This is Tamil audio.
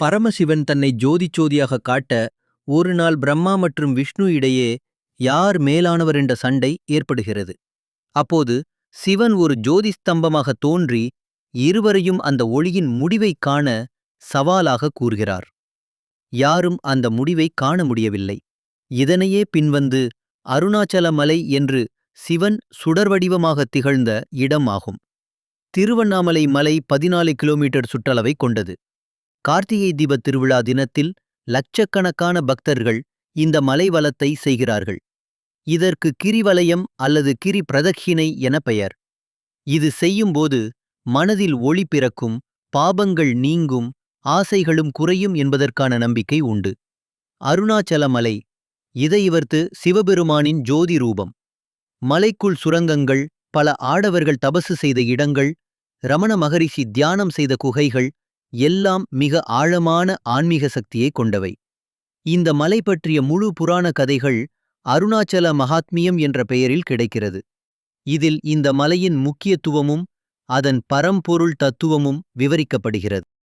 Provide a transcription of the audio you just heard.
பரமசிவன் தன்னை ஜோதி ஜோதியாக காட்ட ஒரு நாள் பிரம்மா மற்றும் விஷ்ணு இடையே யார் மேலானவர் என்ற சண்டை ஏற்படுகிறது. அப்போது சிவன் ஒரு ஜோதி ஸ்தம்பமாக தோன்றி இருவரையும் அந்த ஒளியின் முடிவைக் காண சவாலாக கூறுகிறார். யாரும் அந்த முடிவை காண முடியவில்லை. இதனையே பின்வந்து அருணாச்சல மலை என்று சிவன் சுடர்வடிவமாக திகழ்ந்த இடம் ஆகும் திருவண்ணாமலை மலை பதினாலு கிலோமீட்டர் சுற்றளவை கொண்டது. கார்த்திகை தீபத் திருவிழா தினத்தில் லட்சக்கணக்கான பக்தர்கள் இந்த மலைவலத்தை செய்கிறார்கள். இதற்கு கிரிவலயம் அல்லது கிரி பிரதட்சிணை என பெயர். இது செய்யும்போது மனதில் ஒளி பிறக்கும் பாபங்கள் நீங்கும் ஆசைகளும் குறையும் என்பதற்கான நம்பிக்கை உண்டு. அருணாச்சல மலை இதை இவர்த்து சிவபெருமானின் ஜோதி ரூபம். மலைக்குள் சுரங்கங்கள் பல ஆடவர்கள் தபசு செய்த இடங்கள் ரமண மகரிஷி தியானம் செய்த குகைகள் எல்லாம் மிக ஆழமான ஆன்மீக சக்தியை கொண்டவை. இந்த மலை பற்றிய முழு புராண கதைகள் அருணாச்சல மகாத்மியம் என்ற பெயரில் கிடைக்கிறது. இதில் இந்த மலையின் முக்கியத்துவமும் அதன் பரம்பொருள் தத்துவமும் விவரிக்கப்படுகிறது.